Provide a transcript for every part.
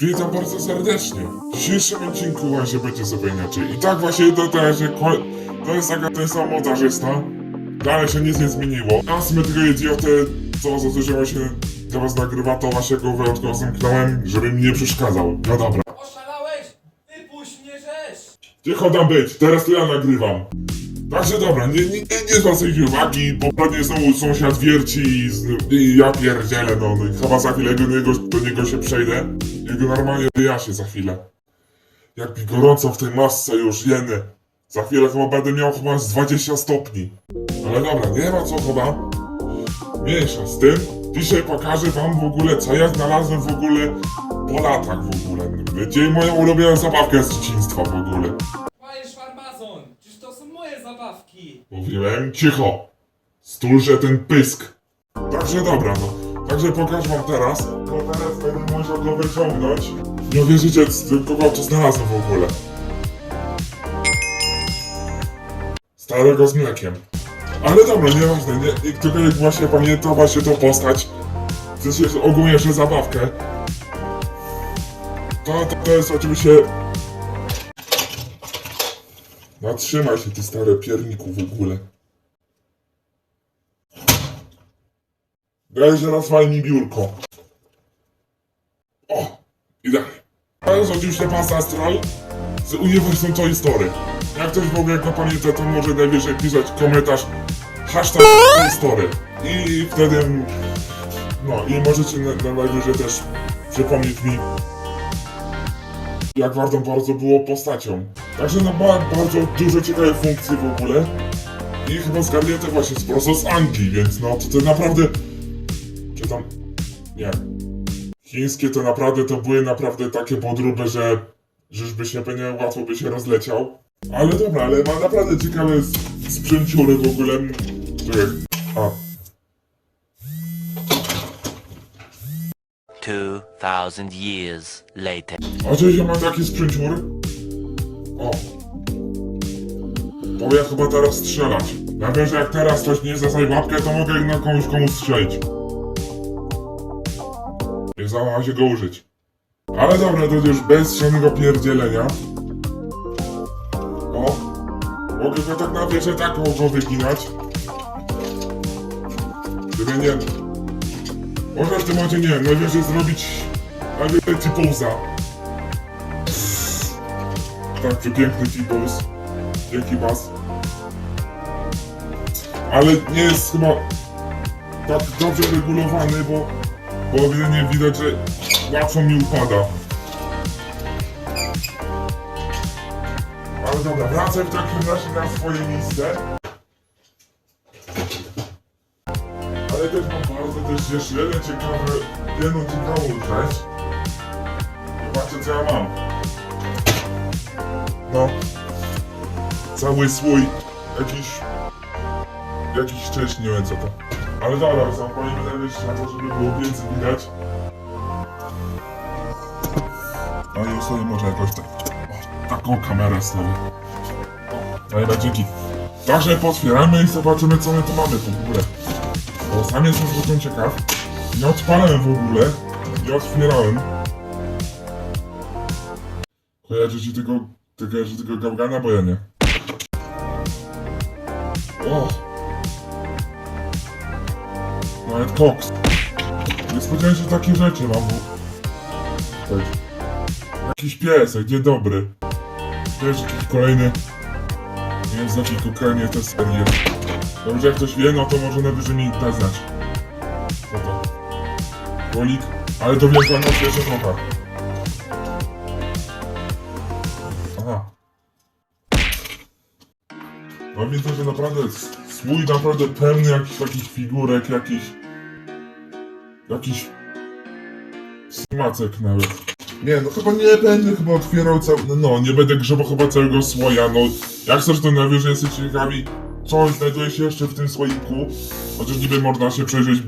Witam bardzo serdecznie. W dzisiejszym odcinku właśnie będzie sobie inaczej. I tak właśnie to, to, się ko- to jest taka ten sam montażysta. Dalej się nic nie zmieniło. Ja sobie tego idiotę, co zazwyczaj właśnie dla was nagrywa, to właśnie go wyjątkowo zamknąłem, żeby mi nie przeszkadzał. No dobra. Oszalałeś? Wypuść mnie rzecz! Cicho tam być, teraz to ja nagrywam. Także dobra, nie, nie, nie, nie zwracajcie uwagi, bo pewnie znowu sąsiad wierci i, z- i ja pierdzielę, no, no i chyba za chwilę do niego, do niego się przejdę i go normalnie wyjaśnię za chwilę. Jak mi gorąco w tej masce już, jeny. Za chwilę chyba będę miał chyba z 20 stopni. Ale dobra, nie ma co chyba. Mniejsza z tym. Dzisiaj pokażę wam w ogóle, co ja znalazłem w ogóle po latach w ogóle. Będzie moją ulubioną zabawkę z dzieciństwa w ogóle. Mówiłem cicho. Stulże ten pysk. Także dobra, no. Także pokażę wam teraz. Bo teraz będę musiał go wyciągnąć. Nie uwierzycie, z- kogo to znalazłem w ogóle. Starego z mlekiem. Ale dobra, nieważne. Nie, tylko jak właśnie pamiętam właśnie tą postać. W sensie ogólnie, że zabawkę. To, to, to jest oczywiście... Zatrzymaj się, ty stare pierniku w ogóle. Daj, że raz mi biurko. O, i dalej. To jest oczywiście Pass Astral z uniwersum Toy Story. Jak ktoś w ogóle go pamięta, to może najwyżej pisać komentarz hashtag Toy Story. I wtedy, no i możecie na, na najwyżej też przypomnieć mi, jak warto bardzo było postacią. Także no ma bardzo dużo ciekawych funkcji w ogóle. I chyba zgarnięte właśnie z prosto z Anglii, więc no to, to naprawdę... Czy tam... Nie. Chińskie to naprawdę to były naprawdę takie podróby, że... Żeżby się pewnie łatwo by się rozleciał. Ale dobra, ale ma naprawdę ciekawe sprzęciury w ogóle. Czekaj. A, 2,000 years later. Oczywiście mam taki sprzęciur. O. To ja chyba teraz strzelać. Ja wiem, że jak teraz ktoś nie zasaj łapkę, to mogę na komuś komuś strzelić. Nie załama się go użyć. Ale dobra, to już bez żadnego pierdzielenia. O. Mogę go tak na wierzę tak mogą wyginać. Gdyby nie... Można w tym momencie, nie wiem, najwyżej zrobić... Najwyżej T-Pulsa. Tak, przepiękny T-Puls. Dzięki was. Ale nie jest chyba tak dobrze regulowany, bo, bo ewidentnie widać, że łatwo mi upada. Ale dobra, wracam w takim razie na swoje miejsce. Ale też mam bardzo też jeszcze jeden ciekawy, jedną ciekawą rzecz. Zobaczcie co ja mam. No. Cały słój jakiś... Jakiś czyś, nie wiem co to. Ale dobra, zapalimy najwyższy na to, żeby było więcej widać. No i sobie może jakoś tak... O, taką kamerę. O, ale dzięki. Także potwieramy i zobaczymy co my tu mamy w ogóle. Bo sam jestem zwykle ciekaw. Nie odpalałem w ogóle. Nie otwierałem. Kojarzy ci tego, tego, tego gałgana, bo ja nie. O! Nawet koks. Nie spodziewałem się że takie rzeczy mam. Tutaj. Jakiś piesek, dzień dobry. Też jakiś kolejny... Nie wiem z jakiej jest serii. Dobrze, jak ktoś wie, no to może najwyżej mi da znać. Co to? Rolik? Ale to wielkonoc jeszcze trochę. No widzę, że naprawdę swój naprawdę pełny jakichś takich figurek, jakiś... Jakiś... Smacek nawet. Nie, no chyba nie będę chyba otwierał cały... No, nie będę grzebał chyba całego słoja, no... Jak chcesz, to najwyżej jesteście ciekawi, co znajduje się jeszcze w tym słoiku. Chociaż niby można się przejrzeć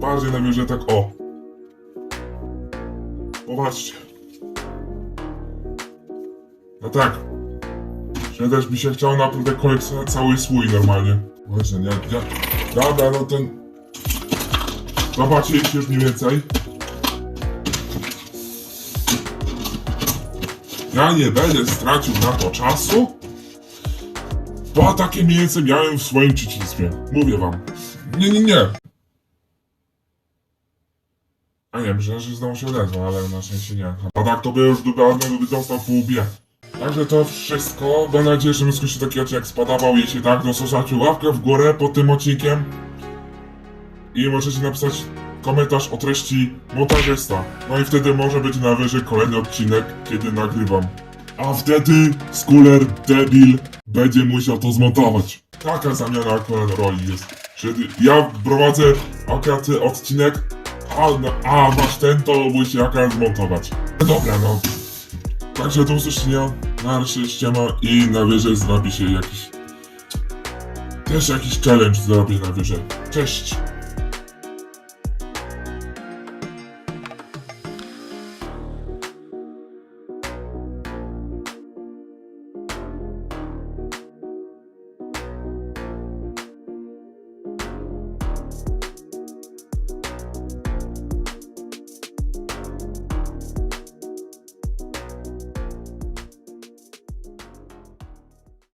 bardziej najwyżej tak o. Popatrzcie. No tak. Że też się chciało naprawdę kolekcjonować cały słój normalnie. Właśnie, nie, nie. Dobra, no ten... Zobaczyliście już mniej więcej. Ja nie będę stracił na to czasu, bo takie miejsce miałem w swoim dzieciństwie. Mówię wam. Nie, nie, nie. A nie, myślę, że znowu się odezwał, ale na szczęście nie. A tak to by już dawno by dostał po łbie. Także to wszystko. Mam nadzieję, że mi się taki odcinek spodobał. Jeśli tak, to zostawcie łapkę w górę pod tym odcinkiem. I możecie napisać komentarz o treści montażysta. No i wtedy może być na wyżej kolejny odcinek, kiedy nagrywam. A wtedy Skuller Debil będzie musiał to zmontować. Taka zamiana akurat roli jest. Że ja prowadzę akurat odcinek, a, a masz ten, to musi akurat zmontować. No Dobra, no. Także do usłyszenia. Na razie i na wyżej zrobi się jakiś... Też jakiś challenge zrobię na wyżej. Cześć!